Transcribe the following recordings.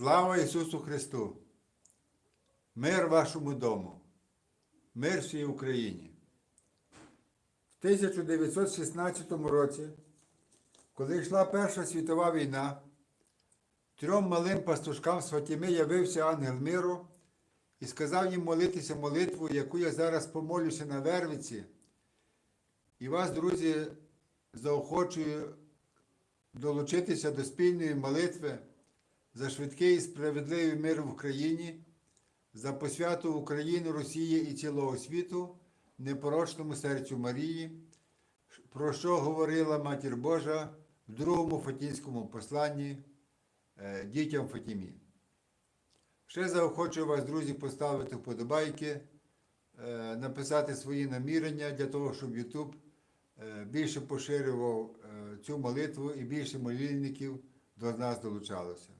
Слава Ісусу Христу! Мир вашому дому, мир всій Україні. В 1916 році, коли йшла Перша світова війна, трьом малим пастушкам з явився ангел миру і сказав їм молитися молитву, яку я зараз помолюся на Вервиці. І вас, друзі, заохочую долучитися до спільної молитви за швидкий і справедливий мир в Україні, за посвяту України, Росії і цілого світу, непорочному серцю Марії, про що говорила Матір Божа в другому Фатінському посланні е, дітям Фатімі. Ще заохочую вас, друзі, поставити вподобайки, е, написати свої намірення для того, щоб YouTube е, більше поширював цю молитву і більше молільників до нас долучалося.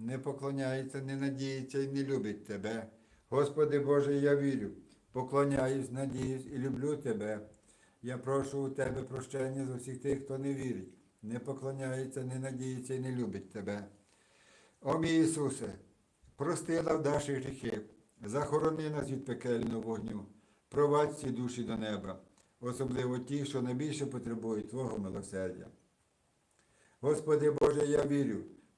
не поклоняється, не надіється і не любить Тебе. Господи Боже, я вірю, поклоняюсь, надіюсь і люблю Тебе. Я прошу у Тебе прощення за всіх тих, хто не вірить, не поклоняється, не надіється і не любить Тебе. О мій Ісусе, прости нам наші гріхи, захорони нас від пекельного вогню, провадь всі душі до неба, особливо ті, що найбільше потребують Твого милосердя. Господи Боже, я вірю,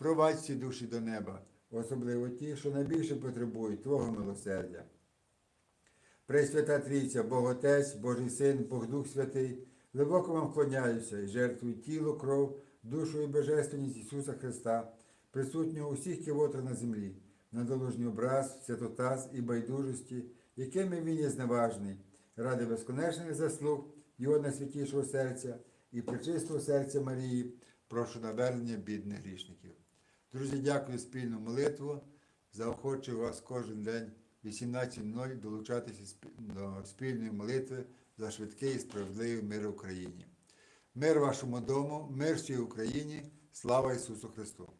провадь всі душі до неба, особливо ті, що найбільше потребують Твого милосердя. Пресвята Трійця, Бог Отець, Божий Син, Бог Дух Святий, глибоко вам вклоняюся і жертвую тіло, кров, душу і божественність Ісуса Христа, присутнього у всіх кивотах на землі, на долужній образ, святотаз і байдужості, якими він є зневажний, ради безконечних заслуг Його найсвятішого серця і причистого серця Марії, прошу навернення бідних грішників. Друзі, дякую спільну молитву. Заохочую вас кожен день 18.00 долучатися до спільної молитви за швидкий і справедливий мир Україні. Мир вашому дому, мир всій Україні, слава Ісусу Христу!